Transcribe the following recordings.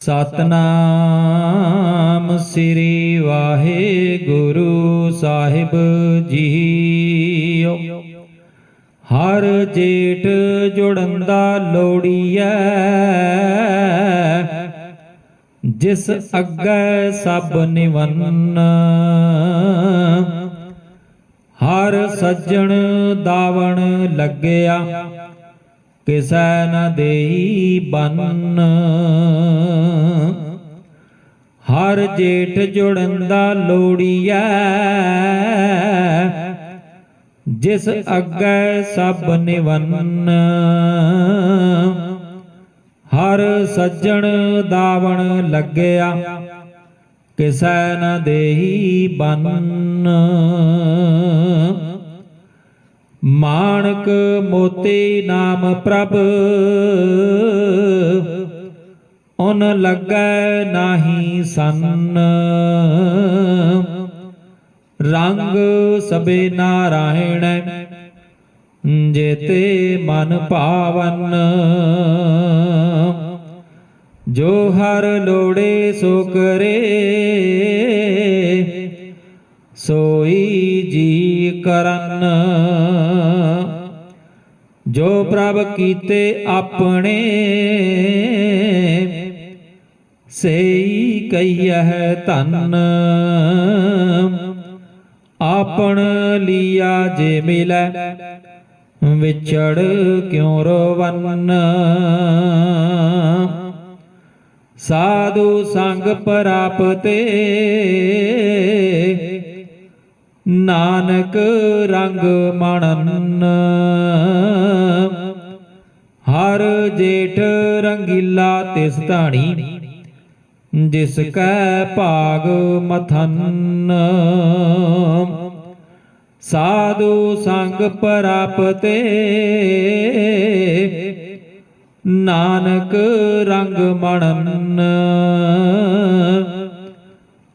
ਸਤਨਾਮ ਸ੍ਰੀ ਵਾਹਿਗੁਰੂ ਸਾਹਿਬ ਜੀਓ। ਹਰ ਜੇਠ ਜੁੜੰਦਾ ਲੋੜੀਐ ਜਿਸ ਅੱਗੇ ਸਭ ਨਿਵੰਨ। ਹਰ ਸੱਜਣ ਦਾਵਣ ਲੱਗਿਆ। ਕਿਸੈ ਨ ਦੇਈ ਬੰਨ। ਹਰ ਜੇਠ ਜੁੜੰਦਾ ਲੋੜੀਐ। ਜਿਸ ਅੱਗੇ ਸਭ ਨਿਵੰਨ। ਹਰ ਸੱਜਣ ਦਾਵਣ ਲੱਗਿਆ, ਕਿਸੈ ਨ ਦੇਈ ਬੰਨ। ਮਾਣਕ ਮੋਤੀ ਨਾਮ ਪ੍ਰਭ ਉਨ ਲੱਗੈ ਨਾਹੀ ਸੰਨ? ਰੰਗ ਸਬੇ ਨਾਰਾਇਣ, ਜੇਤੇ ਮਨ ਭਾਵਨ ਜੋ ਹਰ ਲੋੜੇ ਸੋ ਕਰੇ, ਸੋਈ ਜੀ ਕਰਨ। ਜੋ ਪ੍ਰਭ ਕੀਤੇ ਆਪਣੇ ਸੇਈ ਕਈਐ ਧਨ। ਆਪਣ ਲੀਆ ਜੇ ਮਿਲੈ, ਵਿਛੜ ਕਿਉ ਰੋਵਨ? ਸਾਧੂ ਸੰਗ ਪ੍ਰਾਪਤੇ, ਨਾਨਕ ਰੰਗ ਮਣਨ। ਹਰ ਜੇਠ ਰੰਗੀਲਾ ਤਿਸ ਧਾਣੀ। ਜਿਸ ਕੈ ਭਾਗ ਮਥਨ। ਸਾਧੂ ਸੰਗ ਪ੍ਰਾਪਤੇ ਨਾਨਕ ਰੰਗ ਮਣਨ।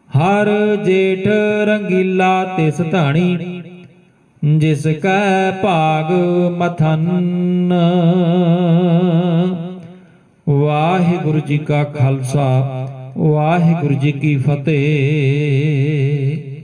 ਹਰ ਜੇਠ ਰੰਗੀਲਾ ਤਿਸ ਧਾਣੀ, ਜਿਸ ਕੈ ਭਾਗ ਮਥਨ। ਵਾਹਿਗੁਰੂ ਜੀ ਕਾ ਖਾਲਸਾ। ਵਾਹਿਗੁਰੂ ਜੀ ਕੀ ਫਤਿਹ।